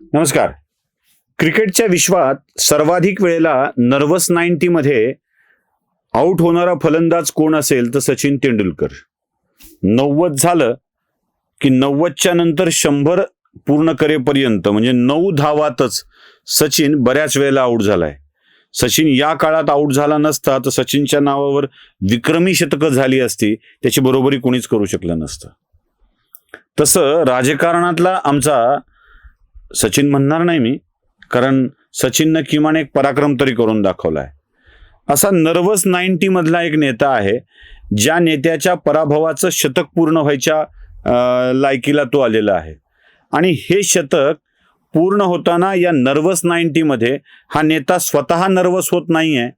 नमस्कार. क्रिकेटच्या विश्वात सर्वाधिक वेळेला नर्वस नाईन्टीमध्ये आऊट होणारा फलंदाज कोण असेल तर सचिन तेंडुलकर. नव्वद झालं की नव्वदच्या नंतर शंभर पूर्ण करेपर्यंत म्हणजे नऊ धावातच सचिन बऱ्याच वेळेला आऊट झालाय. सचिन या काळात आऊट झाला नसता तर सचिनच्या नावावर विक्रमी शतकं झाली असती त्याची बरोबरी कोणीच करू शकलं नसतं. तसं राजकारणातला आमचा सचिन म्हणणार नाही मी कारण सचिननं किमान एक पराक्रम तरी करून दाखवलाय. असा नर्वस नाईन्टी मधला एक नेता आहे ज्या नेत्याच्या पराभवाचं शतक पूर्ण व्हायच्या लायकीला तो आलेला आहे. आणि हे शतक पूर्ण होताना या नर्वस नाईन्टीमध्ये हा नेता स्वतः नर्वस होत नाही आहे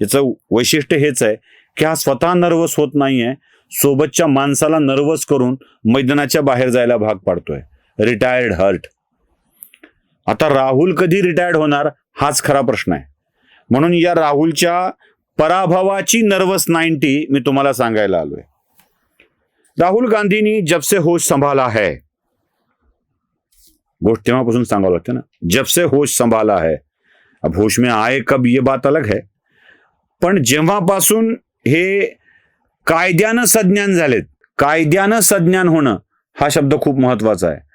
याचं वैशिष्ट्य हेच आहे की हा स्वतः नर्वस होत नाही आहे सोबतच्या माणसाला नर्वस करून मैदानाच्या बाहेर जायला भाग पाडतोय. रिटायर्ड हर्ट आता राहुल कधी रिटायर्ड होणार हाच खरा प्रश्न आहे. म्हणून या राहुलच्या पराभवाची नर्वस नाईन्टी मी तुम्हाला सांगायला आलोय. राहुल गांधींनी जबसे होश संभाला है गोष्ट तेव्हापासून सांगावं लागतं ना. जबसे होश संभाला है अब होश में आए कब ये बात अलग है. पण जेव्हापासून हे कायद्यानं सज्ञान झालेत कायद्यानं सज्ञान होणं हा शब्द खूप महत्त्वाचा आहे.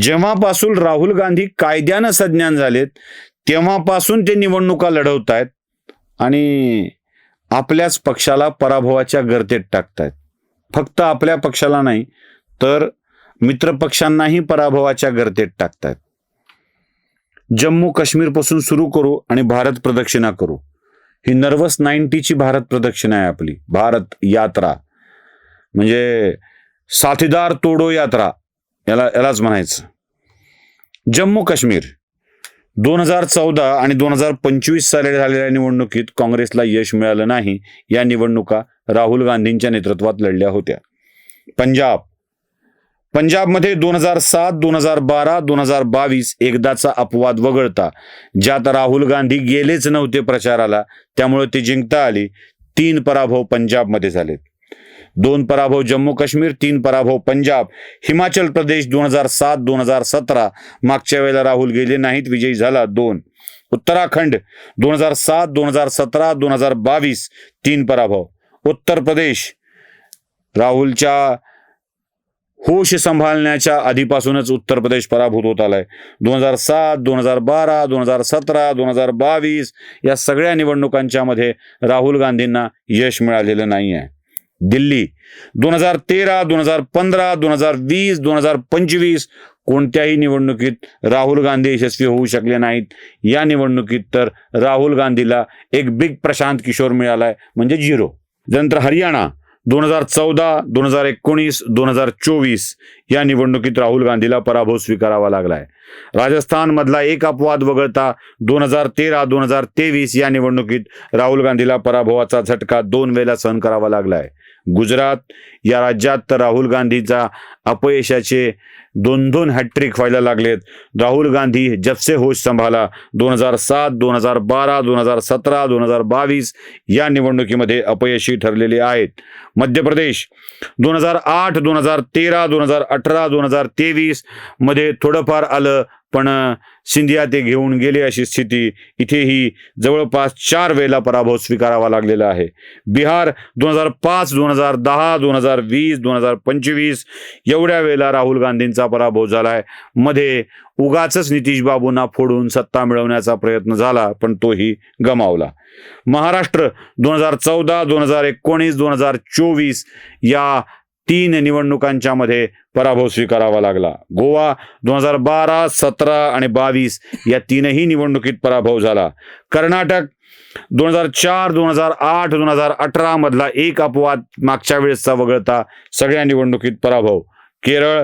जेव्हापासून राहुल गांधी कायद्यानं सज्ञान झालेत तेव्हापासून ते निवडणुका लढवत आहेत आणि आपल्याच पक्षाला पराभवाच्या गर्तेत टाकतायत. फक्त आपल्या पक्षाला नाही तर मित्रपक्षांनाही पराभवाच्या गर्तेत टाकतायत. जम्मू काश्मीरपासून सुरू करू आणि भारत प्रदक्षिणा करू. ही नर्वस नाईन्टीची भारत प्रदक्षिणा आहे आपली. भारत यात्रा. म्हणजे साथीदार तोडो यात्रा. याला यालाच म्हणायचं. जम्मू काश्मीर. दोन हजार चौदा आणि दोन हजार पंचवीस साली झालेल्या निवडणुकीत काँग्रेसला यश मिळालं नाही. या निवडणुका राहुल गांधींच्या नेतृत्वात लढल्या होत्या. पंजाब. पंजाबमध्ये दोन हजार सात दोन हजार बारा दोन हजार बावीस एकदाचा अपवाद वगळता. ज्यात राहुल गांधी गेलेच नव्हते प्रचाराला. त्यामुळे ते जिंकता आली. तीन पराभव पंजाबमध्ये झालेत. दोन पराभव जम्मू काश्मीर तीन पराभव पंजाब. हिमाचल प्रदेश दोन हजार सात दोन हजार सतरा. मागच्या वेळेला राहुल गेले नाहीत विजयी झाला दोन. उत्तराखंड दोन हजार सात दोन हजार सतरा दोन हजार बावीस तीन पराभव. उत्तर प्रदेश राहुलच्या होश सांभाळण्याच्या आधीपासूनच उत्तर प्रदेश पराभूत होत आलाय. दोन हजार सात दोन हजार बारा दोन हजार सतरा दोन हजार बावीस या सगळ्या निवडणुकांच्या मध्ये राहुल गांधींना यश मिळालेलं नाही आहे दिल्ली. दोन हजार तेरा दोन हजार पंधरा दोन हजार वीस दोन हजार पंचवीस कोणत्याही निवडणुकीत राहुल गांधी यशस्वी होऊ शकले नाहीत. या निवडणुकीत तर राहुल गांधीला एक बिग प्रशांत किशोर मिळालाय म्हणजे झिरो. त्यानंतर हरियाणा दोन हजार चौदा दोन हजार एकोणीस दोन हजार चोवीस या निवडणुकीत राहुल गांधीला पराभव स्वीकारावा लागलाय. राजस्थानमधला एक अपवाद वगळता दोन हजार तेरा दोन हजार तेवीस या निवडणुकीत राहुल गांधीला पराभवाचा झटका दोन वेळेला सहन करावा लागलाय. गुजरात या राज्यात तर राहुल गांधीचा अपयशाचे दोन दोन हॅट्रिक व्हायला लागलेत. राहुल गांधी जबसे होश संभाला दोन हजार सात दोन हजार बारा दोन हजार सतरा दोन हजार बावीस या निवडणुकीमध्ये अपयशी ठरलेले आहेत. मध्य प्रदेश दोन हजार आठ दोन हजार तेरा दोन हजार अठरा दोन हजार तेवीसमध्ये थोडंफार आलं. पण सिंधिया ते घेऊन गेले अशी स्थिती इथेही जवळपास चार वेळेला पराभव स्वीकारावा लागलेला आहे. बिहार दोन हजार पाच दोन हजार दहा दोन हजार वीस दोन हजार पंचवीस एवढ्या वेळेला राहुल गांधींचा पराभव झालाय. मध्ये उगाच नितीश बाबूंना फोडून सत्ता मिळवण्याचा प्रयत्न झाला पण तोही गमावला. महाराष्ट्र दोन हजार चौदा दोन हजार एकोणीस दोन हजार चोवीस या तीन निवडणुकांच्या मध्ये पराभव स्वीकारावा लागला गोवा दोन हजार बारा सतरा आणि बावीस या तीनही निवडणुकीत पराभव झाला कर्नाटक दोन हजार चार दोन हजार आठ दोन हजार अठरा मधला एक अपवाद मागच्या वेळेसचा वगळता सगळ्या निवडणुकीत पराभव केरळ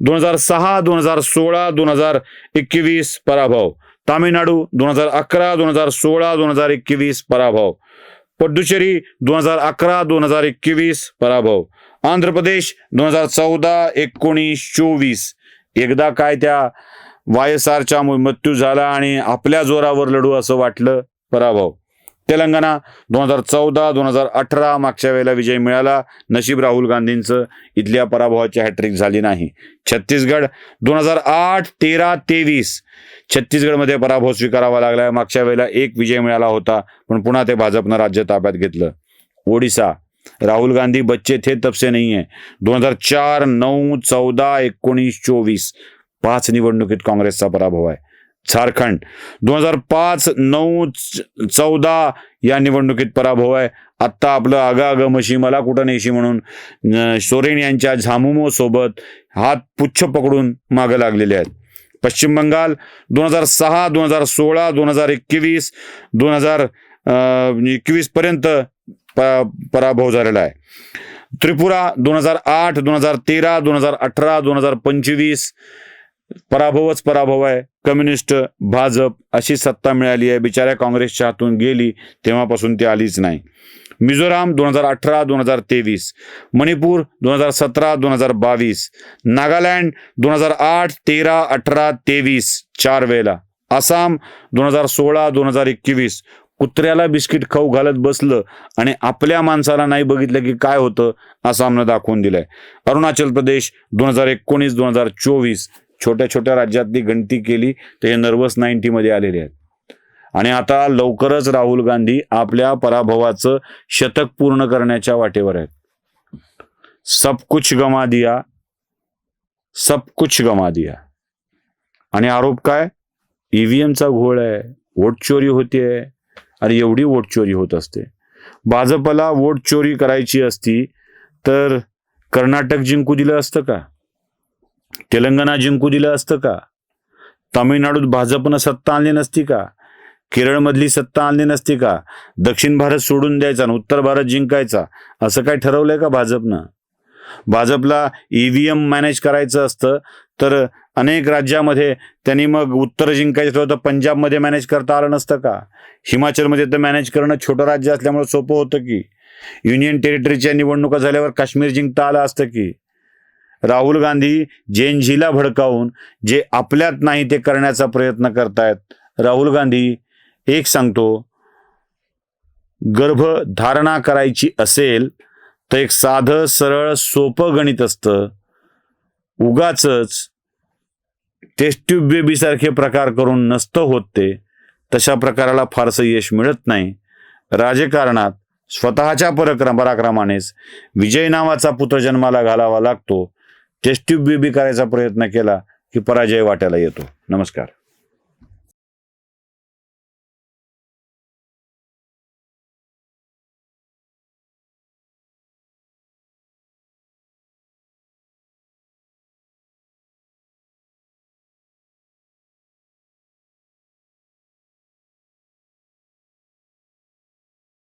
दोन हजार सहा दोन हजार सोळा दोन हजार एकवीस पराभव तामिळनाडू दोन हजार अकरा दोन हजार सोळा दोन हजार एकवीस पराभव पुडुचेरी दोन हजार अकरा दोन हजार एकवीस पराभव आंध्र प्रदेश दोन हजार चौदा एकोणीस चोवीस. एकदा काय त्या वाय एस वायसारच्या मृत्यू झाला आणि आपल्या जोरावर लढू असं वाटलं पराभव. तेलंगणा दोन हजार चौदा दोन हजार अठरा मागच्या वेळेला विजय मिळाला. नशीब राहुल गांधींचं इथल्या पराभवाची हॅट्रिक झाली नाही. छत्तीसगड दोन हजार आठ तेरा तेवीस. छत्तीसगडमध्ये पराभव स्वीकारावा लागला. मागच्या वेळेला एक विजय मिळाला होता पण पुन्हा ते भाजपनं राज्य ताब्यात घेतलं. ओडिसा राहुल गांधी बच्चे थे तब से नहीं है। दोन हजार चार नऊ चौदा एकोणीस चोवीस पाच निवडणुकीत काँग्रेसचा पराभव आहे। झारखंड दोन हजार पाच नऊ च- चौदा या निवडणुकीत पराभव आहे। आत्ता आपलं आगा अग मशी मला कुठं नेशी म्हणून सोरेन यांच्या झामुमो सोबत हात पुच्छ पकडून मागं लागलेले आहेत। पश्चिम बंगाल दोन हजार सहा दोन हजार सोळा दोन हजार एकवीस दोन हजार एकवीस पर्यंत पराभव झालेला आहे त्रिपुरा दोन हजार आठ दोन हजार तेरा दोन हजार अठरा दोन हजार पंचवीस पराभवच पराभव आहे कम्युनिस्ट भाजप अशी सत्ता मिळाली आहे बिचाऱ्या काँग्रेसच्या हातून गेली तेव्हापासून ती आलीच नाही मिझोराम दोन हजार अठरा दोन हजार तेवीस मणिपूर दोन हजार सतरा दोन हजार बावीस नागालँड दोन हजार आठ तेरा अठरा तेवीस चार वेळेला आसाम दोन हजार सोळा दोन हजार एकवीस कुत्र्याला बिस्किट खाऊ घालत बसलं आणि आपल्या माणसाला नाही बघितलं की काय होतं असं आम्हाला दाखवून दिलंय. अरुणाचल प्रदेश दोन हजार एकोणीस दोन हजार चोवीस छोट्या छोट्या राज्यातली गणती केली तर हे नर्वस नाईन्टीमध्ये आलेले आहेत. आणि आता लवकरच राहुल गांधी आपल्या पराभवाचं शतक पूर्ण करण्याच्या वाटेवर आहेत. सब कुछ गमा दिया सब कुछ गमा दिया. आणि आरोप काय? ईव्हीएमचा घोळ आहे वोट चोरी होतीये. आणि एवढी वोट चोरी होत असते. भाजपला वोट चोरी करायची असती तर कर्नाटक जिंकू दिलं असतं का? तेलंगणा जिंकू दिलं असतं का? तामिळनाडूत भाजपनं सत्ता आणली नसती का? केरळमधली सत्ता आणली नसती का? दक्षिण भारत सोडून द्यायचा आणि उत्तर भारत जिंकायचा असं काय ठरवलंय का भाजपनं? भाजपला ईव्हीएम मॅनेज करायचं असतं तर अनेक राज्यामध्ये त्यांनी मग उत्तर जिंकायचं ठरवलं तर पंजाबमध्ये मॅनेज करता आलं नसतं का? हिमाचलमध्ये तर मॅनेज करणं छोटं राज्य असल्यामुळे सोपं होतं की. युनियन टेरिटरीच्या निवडणुका झाल्यावर काश्मीर जिंकता आलं असतं की. राहुल गांधी जेनझीला भडकावून जे आपल्यात नाही ते करण्याचा प्रयत्न करतायत. राहुल गांधी एक सांगतो गर्भधारणा करायची असेल तर एक साधं सरळ सोपं गणित असतं. उगाच टेस्ट ट्यूब बेबी सारखे प्रकार करून नसतं होत ते तशा प्रकाराला फारसं यश मिळत नाही. राजकारणात स्वतःच्या परक्रम पराक्रमानेच विजय नावाचा पुत्र जन्माला घालावा लागतो. टेस्ट ट्यूब बेबी करायचा प्रयत्न केला की पराजय वाट्याला येतो. नमस्कार.